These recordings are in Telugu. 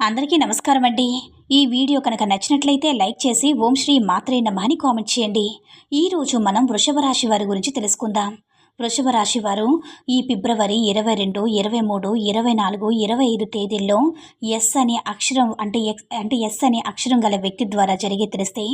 అందరికీ నమస్కారం అండి. ఈ వీడియో కనుక నచ్చినట్లయితే లైక్ చేసి ఓం శ్రీ మాత్రే నమః అని కామెంట్ చేయండి. ఈరోజు మనం వృషభ రాశి వారి గురించి తెలుసుకుందాం. వృషభ రాశి వారు ఈ ఫిబ్రవరి ఇరవై రెండు ఇరవై మూడు ఇరవై నాలుగు ఇరవై ఐదు తేదీల్లో ఎస్ అనే అక్షరం అంటే ఎక్స్ అంటే ఎస్ అనే అక్షరం గల వ్యక్తి ద్వారా జరిగే తెలిస్తే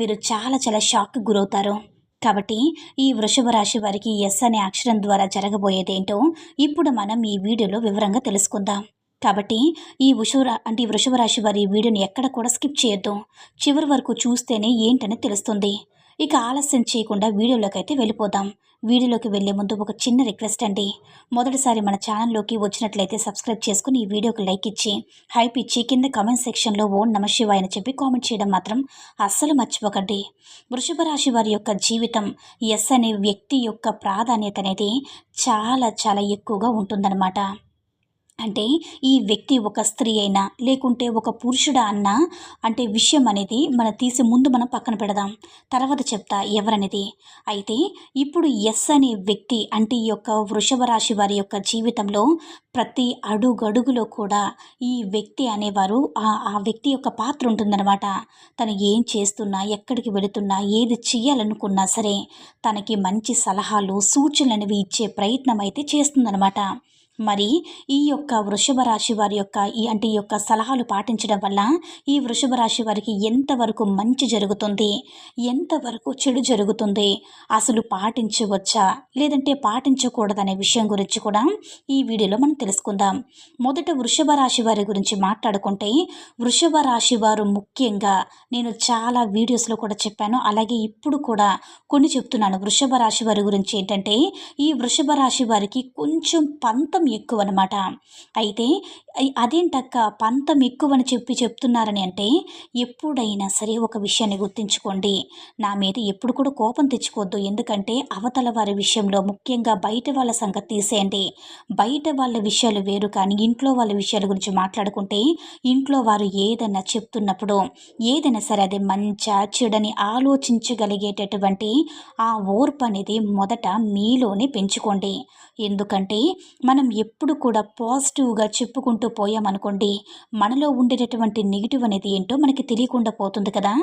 మీరు చాలా చాలా షాక్కి గురవుతారు. కాబట్టి ఈ వృషభ రాశి వారికి ఎస్ అనే అక్షరం ద్వారా జరగబోయేదేంటో ఇప్పుడు మనం ఈ వీడియోలో వివరంగా తెలుసుకుందాం. కాబట్టి ఈ వృషభ అంటే ఈ వృషభ రాశి వారి వీడియోని ఎక్కడ కూడా స్కిప్ చేయొద్దు. చివరి వరకు చూస్తేనే ఏంటని తెలుస్తుంది. ఇక ఆలస్యం చేయకుండా వీడియోలోకి అయితే వెళ్ళిపోదాం. వీడియోలోకి వెళ్ళే ముందు ఒక చిన్న రిక్వెస్ట్ అండి. మొదటిసారి మన ఛానల్లోకి వచ్చినట్లయితే సబ్స్క్రైబ్ చేసుకుని ఈ వీడియోకి లైక్ ఇచ్చి హైప్ ఇచ్చి కింద కామెంట్ సెక్షన్లో ఓం నమ అని చెప్పి కామెంట్ చేయడం మాత్రం అస్సలు మర్చిపోకండి. వృషభ రాశి వారి యొక్క జీవితం ఎస్ అనే వ్యక్తి యొక్క ప్రాధాన్యత అనేది చాలా చాలా ఎక్కువగా ఉంటుందన్నమాట. అంటే ఈ వ్యక్తి ఒక స్త్రీ అయినా లేకుంటే ఒక పురుషుడా అన్నా అంటే విషయం అనేది మన తీసి ముందు మనం పక్కన పెడదాం. తర్వాత చెప్తా ఎవరనేది. అయితే ఇప్పుడు ఎస్ అనే వ్యక్తి అంటే ఈ యొక్క వృషభ రాశి వారి యొక్క జీవితంలో ప్రతి అడుగడుగులో కూడా ఈ వ్యక్తి అనేవారు ఆ ఆ వ్యక్తి యొక్క పాత్ర ఉంటుందన్నమాట. తను ఏం చేస్తున్నా ఎక్కడికి వెళుతున్నా ఏది చేయాలనుకున్నా సరే తనకి మంచి సలహాలు సూచనలు అనేవి ఇచ్చే ప్రయత్నం అయితే చేస్తుందన్నమాట. మరి ఈ యొక్క వృషభ రాశి వారి యొక్క ఈ అంటే ఈ యొక్క సలహాలు పాటించడం వల్ల ఈ వృషభ రాశి వారికి ఎంతవరకు మంచి జరుగుతుంది? ఎంతవరకు చెడు జరుగుతుంది? అసలు పాటించవచ్చా? లేదంటే పాటించకూడదనే విషయం గురించి కూడా ఈ వీడియోలో మనం తెలుసుకుందాం. మొదట వృషభ రాశి వారి గురించి మాట్లాడుకుంటే వృషభ రాశి వారు ముఖ్యంగా నేను చాలా వీడియోస్లో కూడా చెప్పాను. అలాగే ఇప్పుడు కూడా కొన్ని చెప్తున్నాను. వృషభ రాశి వారి గురించి ఏంటంటే ఈ వృషభ రాశి వారికి కొంచెం పంతం ఎక్కువ అనమాట అయితే అదేంటక్క పంతం ఎక్కువ అని చెప్పి చెప్తున్నారని అంటే ఎప్పుడైనా సరే ఒక విషయాన్ని గుర్తుంచుకోండి. నా మీద ఎప్పుడు కూడా కోపం తెచ్చుకోవద్దు. ఎందుకంటే అవతల వారి విషయంలో ముఖ్యంగా బయట వాళ్ళ సంగతి తీసేయండి. బయట వాళ్ళ విషయాలు వేరు కానీ ఇంట్లో వాళ్ళ విషయాల గురించి మాట్లాడుకుంటే ఇంట్లో వారు ఏదైనా చెప్తున్నప్పుడు ఏదైనా సరే అది మంచా చెడని ఆలోచించగలిగేటటువంటి ఆ ఓర్పు అనేది మొదట మీలోనే పెంచుకోండి. ఎందుకంటే మనం ఎప్పుడు కూడా పాజిటివ్గా చెప్పుకుంటూ పోయామనుకోండి మనలో ఉండేటటువంటి నెగిటివ్ అనేది ఏంటో మనకి తెలియకుండా పోతుంది కదా.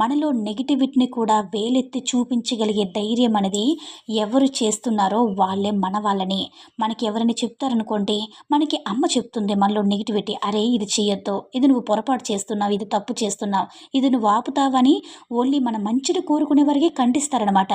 మనలో నెగిటివిటీని కూడా వేలెత్తి చూపించగలిగే ధైర్యం అనేది ఎవరు చేస్తున్నారో వాళ్ళే మన వాళ్ళని. మనకి ఎవరిని చెప్తారనుకోండి మనకి అమ్మ చెప్తుంది మనలో నెగిటివిటీ అరే ఇది చేయొద్దు ఇది నువ్వు పొరపాటు చేస్తున్నావు ఇది తప్పు చేస్తున్నావు ఇది నువ్వు ఆపుతావని ఓన్లీ మన మంచిని కోరుకునే వరకే ఖండిస్తారనమాట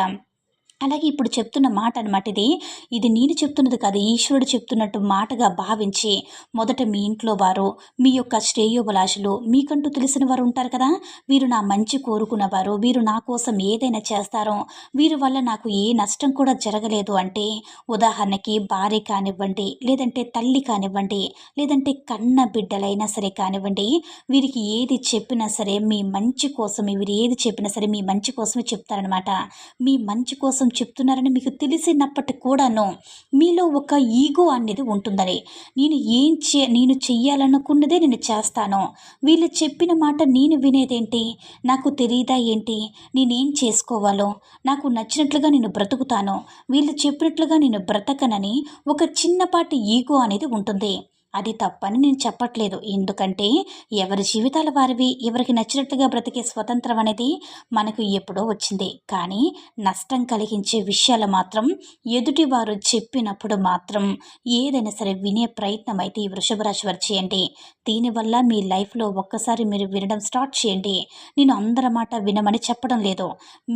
అలాగే ఇప్పుడు చెప్తున్న మాట అనమాట ఇది. ఇది నేను చెప్తున్నది కాదు ఈశ్వరుడు చెప్తున్నట్టు మాటగా భావించి మొదట మీ ఇంట్లో వారు మీ యొక్క శ్రేయోభిలాషులు మీకంటూ తెలిసిన వారు ఉంటారు కదా? వీరు నా మంచి కోరుకున్నవారు వీరు నా కోసం ఏదైనా చేస్తారో వీరి వల్ల నాకు ఏ నష్టం కూడా జరగలేదు అంటే ఉదాహరణకి భార్య కానివ్వండి లేదంటే తల్లి కానివ్వండి లేదంటే కన్న బిడ్డలైనా సరే కానివ్వండి వీరికి ఏది చెప్పినా సరే మీ మంచి కోసం వీరు ఏది చెప్పినా సరే మీ మంచి కోసమే చెప్తారనమాట మీ మంచి కోసం కోసం చెప్తున్నారని మీకు తెలిసినప్పటి కూడాను మీలో ఒక ఈగో అనేది ఉంటుందని. నేను ఏం చే నేను చెయ్యాలనుకున్నదే నేను చేస్తాను. వీళ్ళు చెప్పిన మాట నేను వినేదేంటి? నాకు తెలియదా ఏంటి? నేనేం చేసుకోవాలో? నాకు నచ్చినట్లుగా నేను బ్రతుకుతాను. వీళ్ళు చెప్పినట్లుగా నేను బ్రతకనని ఒక చిన్నపాటి ఈగో అనేది ఉంటుంది. అది తప్పని నేను చెప్పట్లేదు. ఎందుకంటే ఎవరి జీవితాల వారివి ఎవరికి నచ్చినట్లుగా బ్రతికే స్వతంత్రం అనేది మనకు ఎప్పుడో వచ్చింది. కానీ నష్టం కలిగించే విషయాలు మాత్రం ఎదుటివారు చెప్పినప్పుడు మాత్రం ఏదైనా సరే వినే ప్రయత్నం అయితే ఈ వృషభ రాశి వారు చేయండి. దీనివల్ల మీ లైఫ్లో ఒక్కసారి మీరు వినడం స్టార్ట్ చేయండి. నేను అందరి మాట వినమని చెప్పడం లేదు.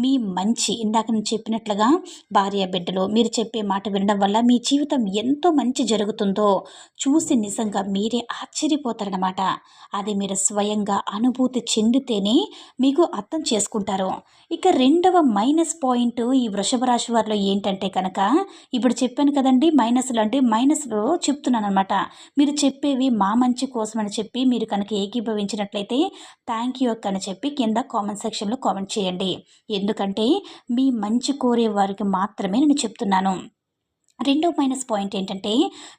మీ మంచి ఇందాక నేను చెప్పినట్లుగా భార్య బిడ్డలు మీరు చెప్పే మాట వినడం వల్ల మీ జీవితం ఎంతో మంచి జరుగుతుందో చూసి నిజంగా మీరే ఆశ్చర్యపోతారనమాట అది మీరు స్వయంగా అనుభూతి చెందితేనే మీకు అర్థం చేసుకుంటారు. ఇక రెండవ మైనస్ పాయింట్ ఈ వృషభ రాశి వారిలో ఏంటంటే కనుక ఇప్పుడు చెప్పాను కదండి మైనస్లు అంటే మైనస్లో చెప్తున్నాను అనమాట మీరు చెప్పేవి మా మంచి కోసం అని చెప్పి మీరు కనుక ఏకీభవించినట్లయితే థ్యాంక్ యూ అక్క అని చెప్పి కింద కామెంట్ సెక్షన్లో కామెంట్ చేయండి. ఎందుకంటే మీ మంచి కోరే వారికి మాత్రమే నేను చెప్తున్నాను. రెండో మైనస్ పాయింట్ ఏంటంటే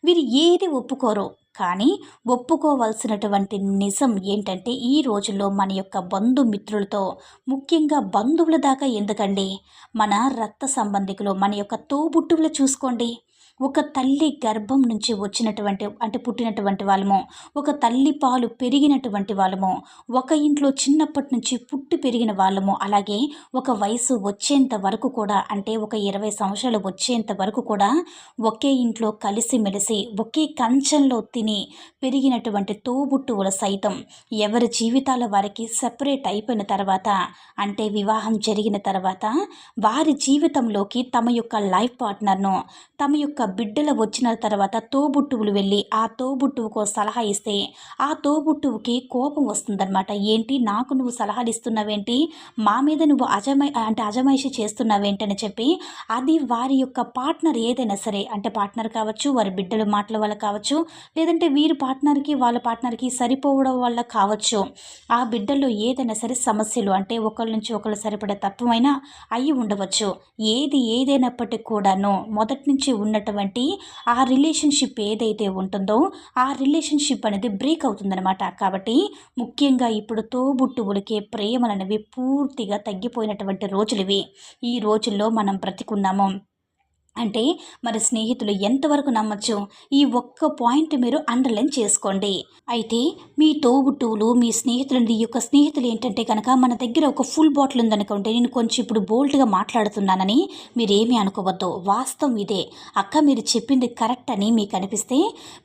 వీరు ఏది ఒప్పుకోరు కానీ ఒప్పుకోవలసినటువంటి నిజం ఏంటంటే ఈ రోజుల్లో మన యొక్క బంధుమిత్రులతో ముఖ్యంగా బంధువుల దాకా ఎందుకండి? మన రక్త సంబంధికులు మన యొక్క తోబుట్టువులు చూసుకోండి. ఒక తల్లి గర్భం నుంచి వచ్చినటువంటి అంటే పుట్టినటువంటి వాళ్ళము ఒక తల్లి పాలు పెరిగినటువంటి వాళ్ళము ఒక ఇంట్లో చిన్నప్పటి నుంచి పుట్టి పెరిగిన వాళ్ళము అలాగే ఒక వయసు వచ్చేంత వరకు కూడా అంటే ఒక ఇరవై సంవత్సరాలు వచ్చేంత వరకు కూడా ఒకే ఇంట్లో కలిసిమెలిసి ఒకే కంచంలో తిని పెరిగినటువంటి తోబుట్టువుల సైతం ఎవరి జీవితాల వారికి సెపరేట్ అయిపోయిన తర్వాత అంటే వివాహం జరిగిన తర్వాత వారి జీవితంలోకి తమ యొక్క లైఫ్ పార్ట్నర్ను తమ యొక్క బిడ్డలు వచ్చిన తర్వాత తోబుట్టువులు వెళ్ళి ఆ తోబుట్టువుకో సలహా ఇస్తే ఆ తోబుట్టువుకి కోపం వస్తుందన్నమాట. ఏంటి? నాకు నువ్వు సలహాలు ఇస్తున్నావేంటి? మా మీద నువ్వు అజమై అంటే అజమాయిషి చేస్తున్నావేంటి? అని చెప్పి అది వారి యొక్క పార్ట్నర్ ఏదైనా సరే అంటే పార్ట్నర్ కావచ్చు వారి బిడ్డలు మాటల వల్ల కావచ్చు లేదంటే వీరి పార్ట్నర్కి వాళ్ళ పార్ట్నర్కి సరిపోవడం వల్ల కావచ్చు. ఆ బిడ్డల్లో ఏదైనా సరే సమస్యలు అంటే ఒకళ్ళ నుంచి ఒకళ్ళు సరిపడే తత్వమైనా అయి ఉండవచ్చు. ఏది ఏదైనప్పటికీ కూడాను మొదటి నుంచి ఉన్నటువంటి ఆ రిలేషన్షిప్ ఏదైతే ఉంటుందో ఆ రిలేషన్షిప్ అనేది బ్రేక్ అవుతుందన్నమాట. కాబట్టి ముఖ్యంగా ఇప్పుడు తోబుట్టువులకే ప్రేమలు అనేవి పూర్తిగా తగ్గిపోయినటువంటి రోజులు ఇవి ఈ రోజుల్లో మనం బ్రతికున్నాము. అంటే మరి స్నేహితులు ఎంతవరకు నమ్మచ్చు? ఈ ఒక్క పాయింట్ మీరు అండర్లైన్ చేసుకోండి. అయితే మీ తోబుట్టువులు మీ స్నేహితులు ఈ యొక్క స్నేహితులు ఏంటంటే కనుక మన దగ్గర ఒక ఫుల్ బాటిల్ ఉందనుకుంటే నేను కొంచెం ఇప్పుడు బోల్డ్గా మాట్లాడుతున్నానని మీరేమీ అనుకోవద్దు. వాస్తవం ఇదే. అక్క మీరు చెప్పింది కరెక్ట్ అని మీకు అనిపిస్తే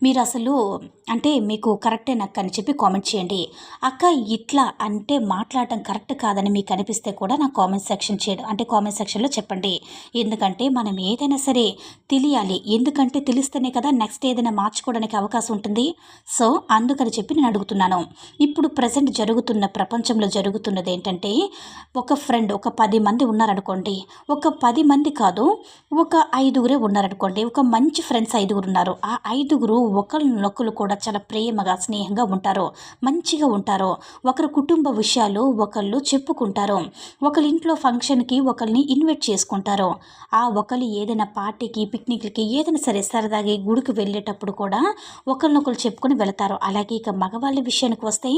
మీరు అసలు అంటే మీకు కరెక్టే నాకు అని చెప్పి కామెంట్ చేయండి. అక్క ఇట్లా అంటే మాట్లాడటం కరెక్ట్ కాదని మీకు అనిపిస్తే కూడా నా కామెంట్ సెక్షన్ చేయడం అంటే కామెంట్ సెక్షన్లో చెప్పండి. ఎందుకంటే మనం ఏదైనా సరే తెలియాలి. ఎందుకంటే తెలిస్తేనే కదా నెక్స్ట్ ఏదైనా మార్చుకోవడానికి అవకాశం ఉంటుంది. సో అందుకని చెప్పి నేను అడుగుతున్నాను. ఇప్పుడు ప్రజెంట్ జరుగుతున్న ప్రపంచంలో జరుగుతున్నది ఏంటంటే ఒక ఫ్రెండ్ ఒక పది మంది ఉన్నారనుకోండి. ఒక పది మంది కాదు ఒక ఐదుగురే ఉన్నారనుకోండి. ఒక మంచి ఫ్రెండ్స్ ఐదుగురు ఉన్నారు. ఆ ఐదుగురు ఒకరినొకరు కూడా చాలా ప్రేమగా స్నేహంగా ఉంటారు. మంచిగా ఉంటారు. ఒకరి కుటుంబ విషయాలు ఒకళ్ళు చెప్పుకుంటారు. ఒకరి ఇంట్లో ఫంక్షన్కి ఒకరిని ఇన్వైట్ చేసుకుంటారు. ఆ ఒకరు ఏదైనా పార్టీకి పిక్నిక్లకి ఏదైనా సరే సరదాగా గుడికి వెళ్ళేటప్పుడు కూడా ఒకరినొకరు చెప్పుకొని వెళతారు. అలాగే ఇక మగవాళ్ళ విషయానికి వస్తే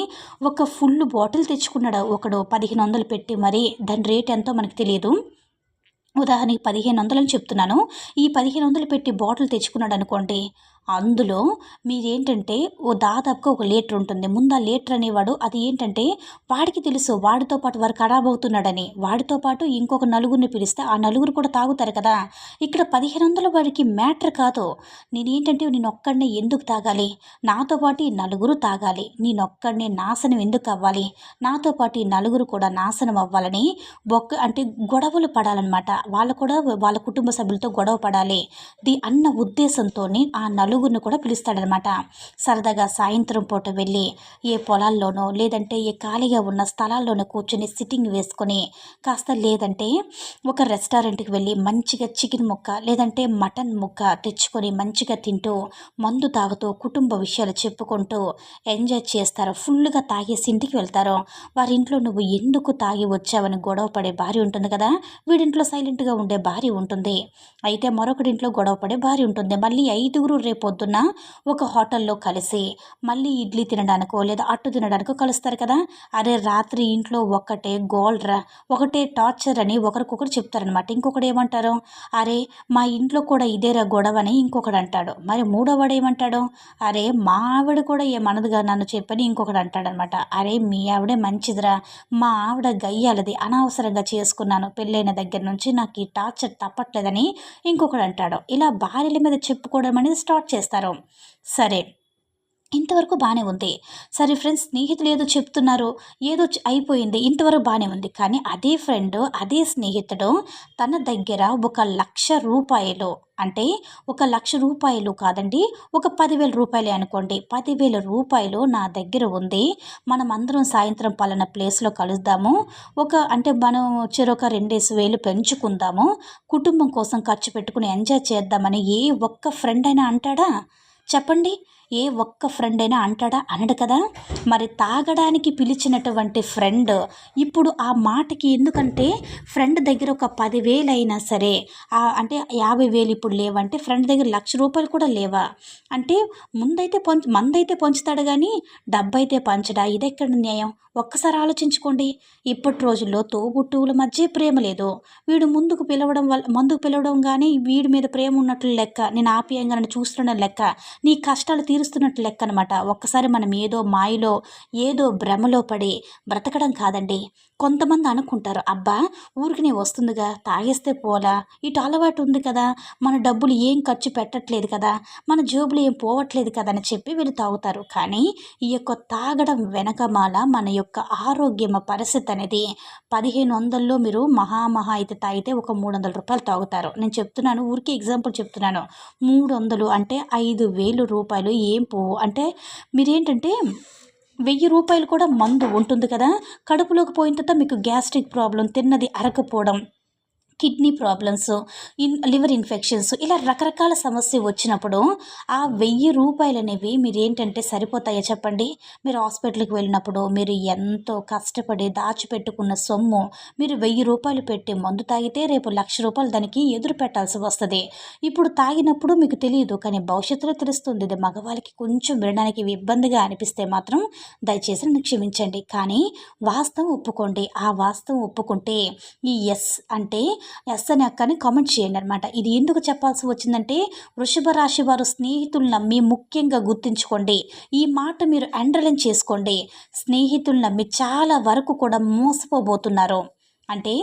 ఒక ఫుల్ బాటిల్ తెచ్చుకున్నాడు. ఒకడు పదిహేను వందలు పెట్టి మరి దాని రేట్ ఎంతో మనకు తెలియదు. ఉదాహరణకి పదిహేను వందలని చెప్తున్నాను. ఈ పదిహేను వందలు పెట్టి బాటిల్ తెచ్చుకున్నాడు అనుకోండి అందులో మీరేంటంటే ఓ దాదాపుగా ఒక లీటర్ ఉంటుంది. ముందు ఆ లీటర్ అనేవాడు అది ఏంటంటే వాడికి తెలుసు వాడితో పాటు వారు ఖరాబ్ అవుతున్నాడని వాడితో పాటు ఇంకొక నలుగురిని పిలిస్తే ఆ నలుగురు కూడా తాగుతారు కదా. ఇక్కడ పదిహేను వందల వాడికి మ్యాటర్ కాదు. నేనేంటంటే నేను ఒక్కడినే ఎందుకు తాగాలి? నాతో పాటు ఈ నలుగురు తాగాలి. నేనొక్కడినే నాశనం ఎందుకు అవ్వాలి? నాతో పాటు ఈ నలుగురు కూడా నాశనం అవ్వాలని ఒక్క అంటే గొడవలు పడాలన్నమాట. వాళ్ళు కూడా వాళ్ళ కుటుంబ సభ్యులతో గొడవ పడాలి. ది అన్న ఉద్దేశంతో ఆ నలుగురు నలుగురిని కూడా పిలుస్తాడనమాట. సరదాగా సాయంత్రం పూట వెళ్ళి ఏ పొలాల్లోనో లేదంటే ఏ ఖాళీగా ఉన్న స్థలాల్లోనో కూర్చొని సిట్టింగ్ వేసుకొని కాస్త లేదంటే ఒక రెస్టారెంట్కి వెళ్ళి మంచిగా చికెన్ ముక్క లేదంటే మటన్ ముక్క తెచ్చుకొని మంచిగా తింటూ మందు తాగుతూ కుటుంబ విషయాలు చెప్పుకుంటూ ఎంజాయ్ చేస్తారు. ఫుల్గా తాగేసి ఇంటికి వెళ్తారు. వారి ఇంట్లో నువ్వు ఎందుకు తాగి వచ్చావని గొడవ పడే భార్య ఉంటుంది కదా? వీడింట్లో సైలెంట్గా ఉండే భార్య ఉంటుంది. అయితే మరొకడింట్లో గొడవ పడే భార్య ఉంటుంది. మళ్ళీ ఐదుగురు రేపు పొద్దున్న ఒక హోటల్లో కలిసి మళ్ళీ ఇడ్లీ తినడానికో లేదా అట్టు తినడానికో కలుస్తారు కదా. అరే రాత్రి ఇంట్లో ఒక్కటే గోల్డ్రా ఒకటే టార్చర్ అని ఒకరికొకరు చెప్తారనమాట ఇంకొకడు ఏమంటారు? అరే మా ఇంట్లో కూడా ఇదేరా గొడవ అని ఇంకొకడు అంటాడు. మరి మూడోవాడు ఏమంటాడు? అరే మా ఆవిడ కూడా ఏమనదుగా నన్ను చెప్పని ఇంకొకడు అంటాడనమాట అరే మీ ఆవిడే మంచిదిరా మా ఆవిడ గయ్యాలది అనవసరంగా చేసుకున్నాను పెళ్ళైన దగ్గర నుంచి నాకు ఈ టార్చర్ తప్పట్లేదని ఇంకొకడు అంటాడు. ఇలా భార్యల మీద చెప్పుకోవడం అనేది స్టార్ట్ చేస్తారు. సరే. ఇంతవరకు బాగానే ఉంది. సరే ఫ్రెండ్స్ స్నేహితులు ఏదో చెప్తున్నారు ఏదో అయిపోయింది ఇంతవరకు బాగానే ఉంది. కానీ అదే ఫ్రెండ్ అదే స్నేహితుడు తన దగ్గర ఒక లక్ష రూపాయలు అంటే ఒక లక్ష రూపాయలు కాదండి ఒక పదివేల రూపాయలే అనుకోండి. పదివేల రూపాయలు నా దగ్గర ఉంది. మనం అందరం సాయంత్రం పలానా ప్లేస్లో కలుద్దాము. ఒక అంటే మనం చెరొక రెండేసి వేలు పెంచుకుందాము. కుటుంబం కోసం ఖర్చు పెట్టుకుని ఎంజాయ్ చేద్దామని ఏ ఒక్క ఫ్రెండ్ అయినా అంటాడా? చెప్పండి. ఏ ఒక్క ఫ్రెండ్ అయినా అంటాడా? అనడు కదా. మరి తాగడానికి పిలిచినటువంటి ఫ్రెండ్ ఇప్పుడు ఆ మాటకి ఎందుకంటే ఫ్రెండ్ దగ్గర ఒక పదివేలు అయినా సరే అంటే యాభై వేలు ఇప్పుడు లేవంటే ఫ్రెండ్ దగ్గర లక్ష రూపాయలు కూడా లేవా? అంటే ముందైతే పంచు మందైతే పంచుతాడు కానీ డబ్బైతే పంచడా? ఇదెక్కడ న్యాయం? ఒక్కసారి ఆలోచించుకోండి. ఇప్పటి రోజుల్లో తోబుట్టువుల మధ్య ప్రేమ లేదు. వీడు ముందుకు పిలవడం వల్ల ముందుకు పిలవడం కానీ వీడి మీద ప్రేమ ఉన్నట్లు లెక్క నేను ఆప్యాయంగా నన్ను చూస్తున్న లెక్క నీ కష్టాలు తీరుస్తున్నట్లు లెక్క అనమాట ఒక్కసారి మనం ఏదో మాయలో ఏదో భ్రమలో పడి బ్రతకడం కాదండి. కొంతమంది అనుకుంటారు అబ్బా ఊరికి వస్తుందిగా తాగేస్తే పోలా. ఇటు అలవాటు ఉంది కదా మన డబ్బులు ఏం ఖర్చు పెట్టట్లేదు కదా మన జోబులు ఏం పోవట్లేదు కదా అని చెప్పి వీళ్ళు తాగుతారు. కానీ ఈ యొక్క తాగడం వెనకమాల మన యొక్క ఆరోగ్యం పరిస్థితి అనేది పదిహేను వందల్లో మీరు మహామహా అయితే తాగితే ఒక మూడు వందల రూపాయలు తాగుతారు. నేను చెప్తున్నాను ఊరికి ఎగ్జాంపుల్ చెప్తున్నాను. మూడు వందలు అంటే ఐదు వేలు రూపాయలు ఏం పోవు. అంటే మీరేంటంటే వెయ్యి రూపాయలు కూడా మందు ఉంటుంది కదా. కడుపులోకి పోయిన తర్వాత మీకు గ్యాస్ట్రిక్ ప్రాబ్లం తిన్నది అరకపోవడం. Kidney problems in liver infections ఇలా రకరకాల సమస్య వచ్చినప్పుడు ఆ వెయ్యి రూపాయలు అనేవి మీరు ఏంటంటే సరిపోతాయో చెప్పండి? మీరు హాస్పిటల్కి వెళ్ళినప్పుడు మీరు ఎంతో కష్టపడి దాచిపెట్టుకున్న సొమ్ము మీరు వెయ్యి రూపాయలు పెట్టి మందు తాగితే రేపు లక్ష రూపాయలు దానికి ఎదురు పెట్టాల్సి వస్తుంది. ఇప్పుడు తాగినప్పుడు మీకు తెలియదు కానీ భవిష్యత్తులో తెలుస్తుంది ఇది మగవాళ్ళకి కొంచెం వినడానికి ఇబ్బందిగా అనిపిస్తే మాత్రం దయచేసి నన్ను క్షమించండి. కానీ వాస్తవం ఒప్పుకోండి. ఆ వాస్తవం ఒప్పుకుంటే ఈ ఎస్ అంటే ఎస్ అని అక్కని కామెంట్ చేయండి అనమాట ఇది ఎందుకు చెప్పాల్సి వచ్చిందంటే వృషభ రాశి వారు స్నేహితులను నమ్మి ముఖ్యంగా గుర్తుంచుకోండి. ఈ మాట మీరు అండర్లైన్ చేసుకోండి. స్నేహితులను నమ్మి చాలా వరకు కూడా మోసపోబోతున్నారు. అంటే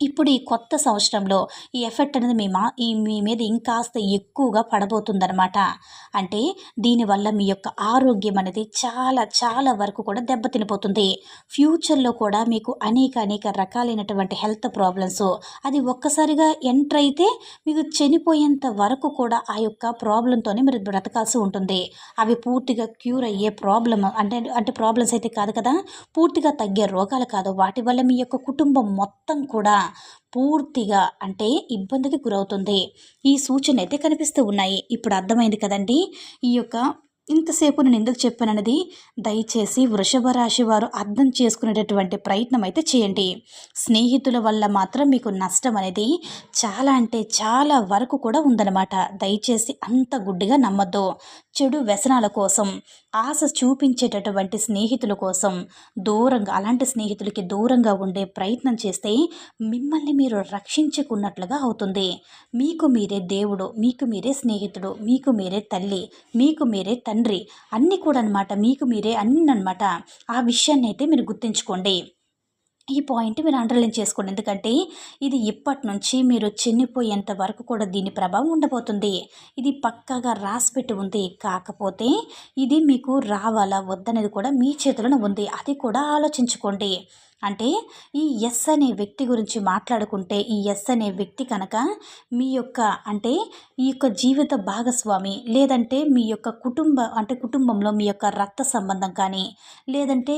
ఇప్పుడు ఈ కొత్త సంవత్సరంలో ఈ ఎఫెక్ట్ అనేది మీ మా ఈ మీ మీద ఇంకాస్త ఎక్కువగా పడబోతుందనమాట అంటే దీనివల్ల మీ యొక్క ఆరోగ్యం అనేది చాలా చాలా వరకు కూడా దెబ్బతినిపోతుంది ఫ్యూచర్లో కూడా మీకు అనేక అనేక రకాలైనటువంటి హెల్త్ ప్రాబ్లమ్స్ అది ఒక్కసారిగా ఎంటర్ అయితే మీకు చనిపోయేంత వరకు కూడా ఆ యొక్క ప్రాబ్లంతోనే మీరు బ్రతకాల్సి ఉంటుంది. అవి పూర్తిగా క్యూర్ అయ్యే ప్రాబ్లమ్ అంటే అంటే ప్రాబ్లమ్స్ అయితే కాదు కదా పూర్తిగా తగ్గే రోగాలు కాదు. వాటి వల్ల మీ యొక్క కుటుంబం మొత్తం కూడా పూర్తిగా అంటే ఇబ్బందికి గురవుతుంది. ఈ సూచనలు అయితే కనిపిస్తూ ఉన్నాయి. ఇప్పుడు అర్థమైంది కదండి. ఈ యొక్క ఇంతసేపు నేను ఎందుకు చెప్పాననేది దయచేసి వృషభ రాశి వారు అర్థం చేసుకునేటటువంటి ప్రయత్నం అయితే చేయండి. స్నేహితుల వల్ల మాత్రం మీకు నష్టం అనేది చాలా అంటే చాలా వరకు కూడా ఉందన్నమాట. దయచేసి అంత గుడ్డిగా నమ్మద్దు. చెడు వ్యసనాల కోసం ఆశ చూపించేటటువంటి స్నేహితుల కోసం దూరంగా అలాంటి స్నేహితులకి దూరంగా ఉండే ప్రయత్నం చేస్తే మిమ్మల్ని మీరు రక్షించుకున్నట్లుగా అవుతుంది. మీకు మీరే దేవుడు మీకు మీరే స్నేహితుడు మీకు మీరే తల్లి మీకు మీరే తండ్రి అన్నీ కూడా అనమాట మీకు మీరే అన్నీ అనమాట ఆ విషయాన్ని అయితే మీరు గుర్తుంచుకోండి. ఈ పాయింట్ మీరు అండర్లైన్ చేసుకోండి. ఎందుకంటే ఇది ఇప్పటి నుంచి మీరు చనిపోయేంత వరకు కూడా దీని ప్రభావం ఉండబోతుంది. ఇది పక్కాగా రాసిపెట్టి ఉంది. కాకపోతే ఇది మీకు రావాలా? వద్దనేది కూడా మీ చేతిలోనే ఉంది. అది కూడా ఆలోచించుకోండి. అంటే ఈ ఎస్ అనే వ్యక్తి గురించి మాట్లాడుకుంటే ఈ ఎస్ అనే వ్యక్తి కనుక మీ యొక్క అంటే ఈ యొక్క జీవిత భాగస్వామి లేదంటే మీ యొక్క కుటుంబ అంటే కుటుంబంలో మీ యొక్క రక్త సంబంధం కానీ లేదంటే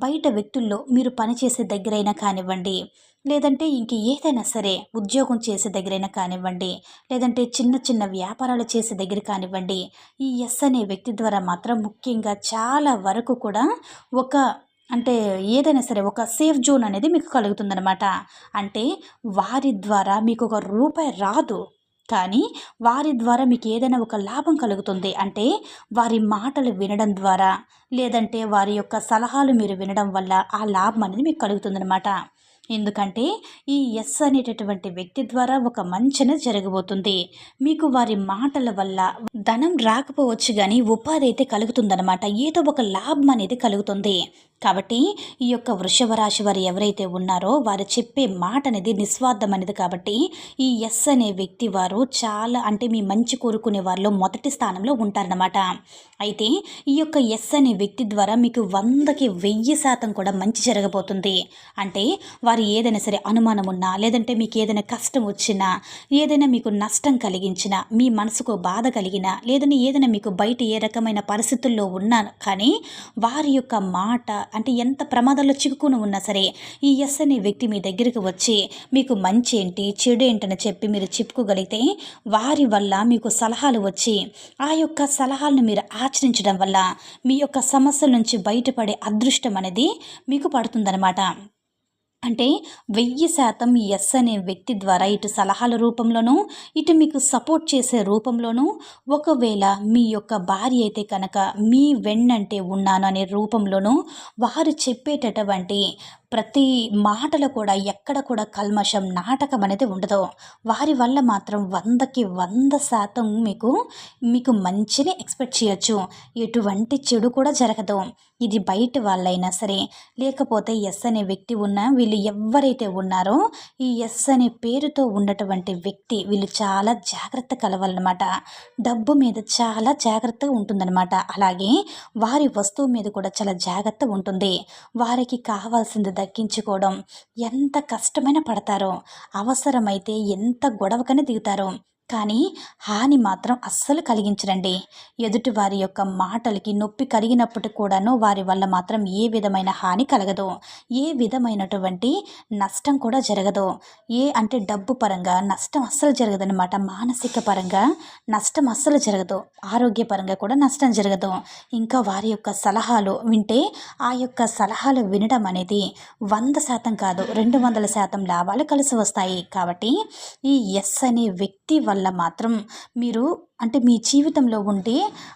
బయట వ్యక్తుల్లో మీరు పనిచేసే దగ్గరైనా కానివ్వండి లేదంటే ఇంక ఏదైనా సరే ఉద్యోగం చేసే దగ్గరైనా కానివ్వండి లేదంటే చిన్న చిన్న వ్యాపారాలు చేసే దగ్గర కానివ్వండి ఈ ఎస్ అనే వ్యక్తి ద్వారా మాత్రం ముఖ్యంగా చాలా వరకు కూడా ఒక అంటే ఏదైనా సరే ఒక సేఫ్ జోన్ అనేది మీకు కలుగుతుందనమాట అంటే వారి ద్వారా మీకు ఒక రూపాయి రాదు. కానీ వారి ద్వారా మీకు ఏదైనా ఒక లాభం కలుగుతుంది. అంటే వారి మాటలు వినడం ద్వారా లేదంటే వారి యొక్క సలహాలు మీరు వినడం వల్ల ఆ లాభం అనేది మీకు కలుగుతుందనమాట ఎందుకంటే ఈ ఎస్ అనేటటువంటి వ్యక్తి ద్వారా ఒక మంచన జరగబోతుంది. మీకు వారి మాటల వల్ల ధనం రాకపోవచ్చు కానీ ఉపాధి అయితే కలుగుతుందనమాట ఏదో ఒక లాభం అనేది కలుగుతుంది. కాబట్టి ఈ యొక్క వృషభ రాశి వారు ఎవరైతే ఉన్నారో వారు చెప్పే మాట అనేది నిస్వార్థం అనేది కాబట్టి ఈ ఎస్ అనే వ్యక్తి వారు చాలా అంటే మీ మంచి కోరుకునే వారిలో మొదటి స్థానంలో ఉంటారన్నమాట. అయితే ఈ యొక్క ఎస్ అనే వ్యక్తి ద్వారా మీకు వందకి వెయ్యి శాతం కూడా మంచి జరగబోతుంది. అంటే వారు ఏదైనా సరే అనుమానం ఉన్నా లేదంటే మీకు ఏదైనా కష్టం వచ్చినా ఏదైనా మీకు నష్టం కలిగించినా మీ మనసుకు బాధ కలిగినా లేదని ఏదైనా మీకు బయట ఏ రకమైన పరిస్థితుల్లో ఉన్నా కానీ వారి యొక్క మాట అంటే ఎంత ప్రమాదంలో చిక్కుకుని ఉన్నా సరే ఈ ఎస్ అనే వ్యక్తి మీ దగ్గరికి వచ్చి మీకు మంచి ఏంటి చెడు ఏంటని చెప్పి మీరు చెప్పుకోగలిగితే వారి వల్ల మీకు సలహాలు వచ్చి ఆ యొక్క సలహాలను మీరు ఆచరించడం వల్ల మీ యొక్క సమస్యల నుంచి బయటపడే అదృష్టం అనేది మీకు పడుతుందన్నమాట. అంటే వెయ్యి శాతం ఎస్ అనే వ్యక్తి ద్వారా ఇటు సలహాల రూపంలోనూ ఇటు మీకు సపోర్ట్ చేసే రూపంలోనూ ఒకవేళ మీ యొక్క భార్య అయితే కనుక మీ వెన్నంటే ఉన్నాను అనే రూపంలోనూ వారు చెప్పేటటువంటి ప్రతి మాటలు కూడా ఎక్కడ కూడా కల్మషం నాటకం అనేది ఉండదు. వారి వల్ల మాత్రం వందకి వంద శాతం మీకు మీకు మంచిని ఎక్స్పెక్ట్ చేయొచ్చు. ఎటువంటి చెడు కూడా జరగదు. ఇది బయట వాళ్ళైనా సరే లేకపోతే ఎస్ అనే వ్యక్తి ఉన్న వీళ్ళు ఎవరైతే ఉన్నారో ఈ ఎస్ అనే పేరుతో ఉన్నటువంటి వ్యక్తి వీళ్ళు చాలా జాగ్రత్త కలవాలన్నమాట. డబ్బు మీద చాలా జాగ్రత్తగా ఉంటుందన్నమాట. అలాగే వారి వస్తువు మీద కూడా చాలా జాగ్రత్త ఉంటుంది. వారికి కావాల్సింది దక్కించుకోవడం ఎంత కష్టమైన పడతారో అవసరమైతే ఎంత గొడవకని దిగుతారో కానీ హాని మాత్రం అస్సలు కలిగించరండి. ఎదుటి వారి యొక్క మాటలకి నొప్పి కలిగినప్పటికి కూడాను వారి వల్ల మాత్రం ఏ విధమైన హాని కలగదు. ఏ విధమైనటువంటి నష్టం కూడా జరగదు. ఏ అంటే డబ్బు పరంగా నష్టం అస్సలు జరగదనమాట మానసిక పరంగా నష్టం అస్సలు జరగదు. ఆరోగ్యపరంగా కూడా నష్టం జరగదు. ఇంకా వారి యొక్క సలహాలు వింటే ఆ యొక్క సలహాలు వినడం అనేది వంద శాతం కాదు రెండు వందల శాతం లాభాలు కలిసి వస్తాయి. కాబట్టి ఈ ఎస్ అనే వ్యక్తి వల్ల వల్ల మాత్రం మీరు అంటే మీ జీవితంలో ఉంటే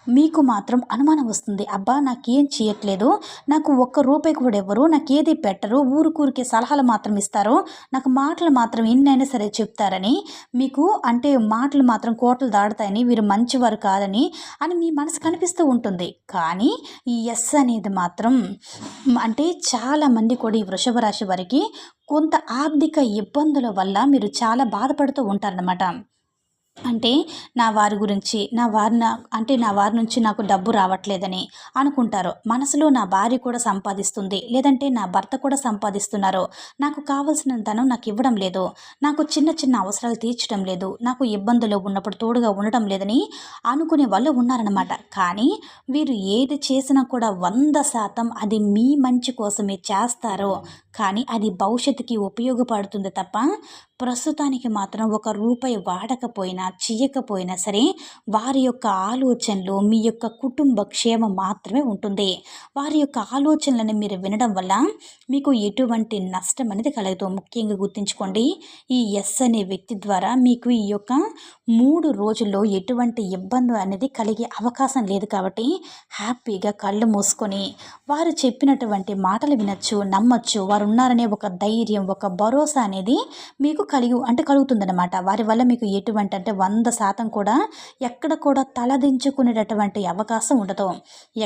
మీకు మాత్రం అనుమానం వస్తుంది. అబ్బా నాకేం చేయట్లేదు. నాకు ఒక్క రూపాయి కూడా ఎవ్వరు నాకు ఏది పెట్టరు. ఊరికూరికే సలహాలు మాత్రం ఇస్తారు. నాకు మాటలు మాత్రం ఎన్నైనా సరే చెప్తారని మీకు అంటే మాటలు మాత్రం కోటలు దాడతాయని వీరు మంచివారు కాదని అని మీ మనసు కనిపిస్తూ ఉంటుంది. కానీ ఈ ఎస్ అనేది మాత్రం అంటే చాలామంది కూడా ఈ వృషభ రాశి వారికి కొంత ఆర్థిక ఇబ్బందుల వల్ల మీరు చాలా బాధపడుతూ ఉంటారనమాట అంటే నా వారి గురించి నా వారి అంటే నా వారి నుంచి నాకు డబ్బు రావట్లేదని అనుకుంటారు. మనసులో నా భార్య కూడా సంపాదిస్తుంది లేదంటే నా భర్త కూడా సంపాదిస్తున్నారు. నాకు కావలసిన ధనం నాకు ఇవ్వడం లేదు. నాకు చిన్న చిన్న అవసరాలు తీర్చడం లేదు. నాకు ఇబ్బందులు ఉన్నప్పుడు తోడుగా ఉండటం లేదని అనుకునే వాళ్ళు ఉన్నారనమాట కానీ వీరు ఏది చేసినా కూడా వంద శాతం అది మీ మంచి కోసమే చేస్తారో. కానీ అది భవిష్యత్తుకి ఉపయోగపడుతుంది తప్ప ప్రస్తుతానికి మాత్రం ఒక రూపాయి వాడకపోయినా చేయకపోయినా సరే వారి యొక్క ఆలోచనలు మీ యొక్క కుటుంబ క్షేమం మాత్రమే ఉంటుంది. వారి యొక్క ఆలోచనలను మీరు వినడం వల్ల మీకు ఎటువంటి నష్టం అనేది కలగదు. ముఖ్యంగా గుర్తుంచుకోండి ఈ ఎస్ అనే వ్యక్తి ద్వారా మీకు ఈ యొక్క మూడు రోజుల్లో ఎటువంటి ఇబ్బంది అనేది కలిగే అవకాశం లేదు కాబట్టి హ్యాపీగా కళ్ళు మూసుకొని వారు చెప్పినటువంటి మాటలు వినొచ్చు నమ్మచ్చు వారు ఉన్నారనే ఒక ధైర్యం ఒక భరోసా అనేది మీకు కలిగి అంటే కలుగుతుందన్నమాట. వారి వల్ల మీకు ఎటువంటి అంటే వంద శాతం కూడా ఎక్కడ కూడా తలదించుకునేటటువంటి అవకాశం ఉండదు.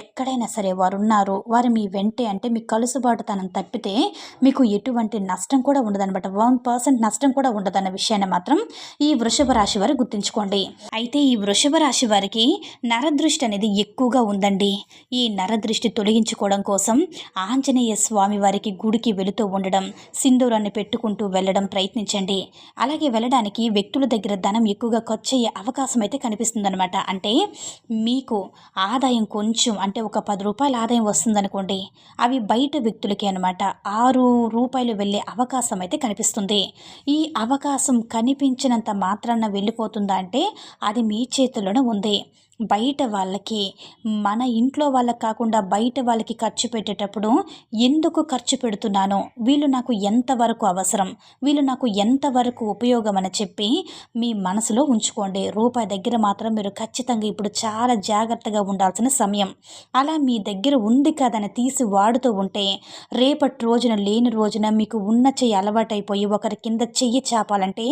ఎక్కడైనా సరే వారు ఉన్నారు వారు మీ వెంటే అంటే మీ కలుసుబాటుతనం తప్పితే మీకు ఎటువంటి నష్టం కూడా ఉండదన్నమాట. వన్ పర్సెంట్ నష్టం కూడా ఉండదన్న విషయాన్ని మాత్రం ఈ వృషభ రాశి వారు గుర్తుంచుకోండి. అయితే ఈ వృషభ రాశి వారికి నరదృష్టి అనేది ఎక్కువగా ఉందండి. ఈ నరదృష్టి తొలగించుకోవడం కోసం ఆంజనేయ స్వామి వారికి గుడికి వెళుతూ ఉండడం సింధూరాన్ని పెట్టుకుంటూ వెళ్ళడం ప్రయత్నించండి. అలాగే వెళ్ళడానికి వ్యక్తుల దగ్గర ధనం ఎక్కువగా ఖర్చు అయ్యే అవకాశం అయితే కనిపిస్తుందనమాట అంటే మీకు ఆదాయం కొంచెం అంటే ఒక పది రూపాయల ఆదాయం వస్తుందనుకోండి అవి బయట వ్యక్తులకి అనమాట ఆరు రూపాయలు వెళ్ళే అవకాశం అయితే కనిపిస్తుంది. ఈ అవకాశం కనిపించినంత మాత్రాన వెళ్ళిపోతుందా అంటే అది మీ చేతిలోనే ఉంది. బయట వాళ్ళకి మన ఇంట్లో వాళ్ళకి కాకుండా బయట వాళ్ళకి ఖర్చు పెట్టేటప్పుడు ఎందుకు ఖర్చు పెడుతున్నానో వీళ్ళు నాకు ఎంతవరకు అవసరం వీళ్ళు నాకు ఎంతవరకు ఉపయోగం అని చెప్పి మీ మనసులో ఉంచుకోండి. రూపాయి దగ్గర మాత్రం మీరు ఖచ్చితంగా ఇప్పుడు చాలా జాగ్రత్తగా ఉండాల్సిన సమయం. అలా మీ దగ్గర ఉంది కదని తీసి వాడుతూ ఉంటే రేపటి రోజున లేని రోజున మీకు ఉన్న చెయ్యి అలవాటైపోయి ఒకరి కింద చెయ్యి చాపాలంటే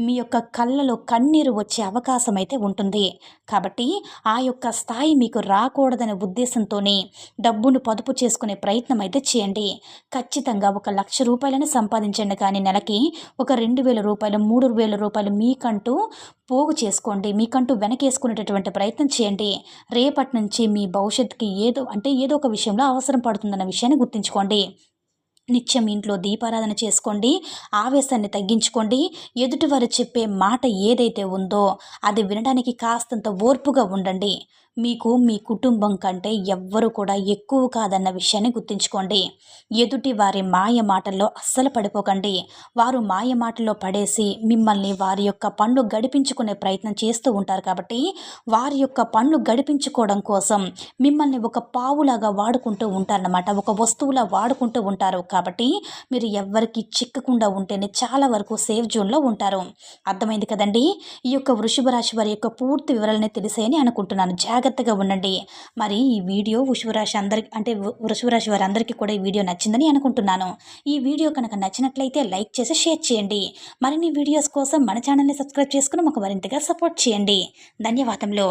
మీ యొక్క కళ్ళలో కన్నీరు వచ్చే అవకాశం అయితే ఉంటుంది. కాబట్టి ఆ యొక్క స్థాయి మీకు రాకూడదనే ఉద్దేశంతోనే డబ్బును పొదుపు చేసుకునే ప్రయత్నం అయితే చేయండి. ఖచ్చితంగా ఒక లక్ష రూపాయలను సంపాదించండి కానీ నెలకి ఒక రెండు వేల రూపాయలు మూడు వేల రూపాయలు మీకంటూ పోగు చేసుకోండి. మీకంటూ వెనకేసుకునేటటువంటి ప్రయత్నం చేయండి. రేపటి నుంచి మీ భవిష్యత్తుకి ఏదో అంటే ఏదో ఒక విషయంలో అవసరం పడుతుందన్న విషయాన్ని గుర్తుంచుకోండి. నిత్యం ఇంట్లో దీపారాధన చేసుకోండి ఆవేశాన్ని తగ్గించుకోండి. ఎదుటివారు చెప్పే మాట ఏదైతే ఉందో అది వినడానికి కాస్తంత ఓర్పుగా ఉండండి. మీకు మీ కుటుంబం కంటే ఎవ్వరు కూడా ఎక్కువ కాదన్న విషయాన్ని గుర్తుంచుకోండి. ఎదుటి వారి మాయ మాటల్లో అస్సలు పడిపోకండి. వారు మాయ మాటల్లో పడేసి మిమ్మల్ని వారి యొక్క పనులు గడిపించుకునే ప్రయత్నం చేస్తూ ఉంటారు కాబట్టి వారి యొక్క పనులు గడిపించుకోవడం కోసం మిమ్మల్ని ఒక పావులాగా వాడుకుంటూ ఉంటారన్నమాట. ఒక వస్తువులా వాడుకుంటూ ఉంటారు కాబట్టి మీరు ఎవ్వరికి చిక్కకుండా ఉంటేనే చాలా వరకు సేఫ్ జోన్లో ఉంటారు. అర్థమైంది కదండి? ఈ యొక్క వృషభ రాశి వారి యొక్క పూర్తి వివరాలని తెలిసాయని అనుకుంటున్నాను. జాగ్రత్త జాగ్రత్తగా ఉండండి. మరి ఈ వీడియో వృషభరాశి అందరికి అంటే వృషభరాశి వారందరికీ కూడా ఈ వీడియో నచ్చిందని అనుకుంటున్నాను. ఈ వీడియో కనుక నచ్చినట్లయితే లైక్ చేసి షేర్ చేయండి. మరిన్ని వీడియోస్ కోసం మన ఛానల్ని సబ్స్క్రైబ్ చేసుకుని మాకు మరింతగా సపోర్ట్ చేయండి. ధన్యవాదములు.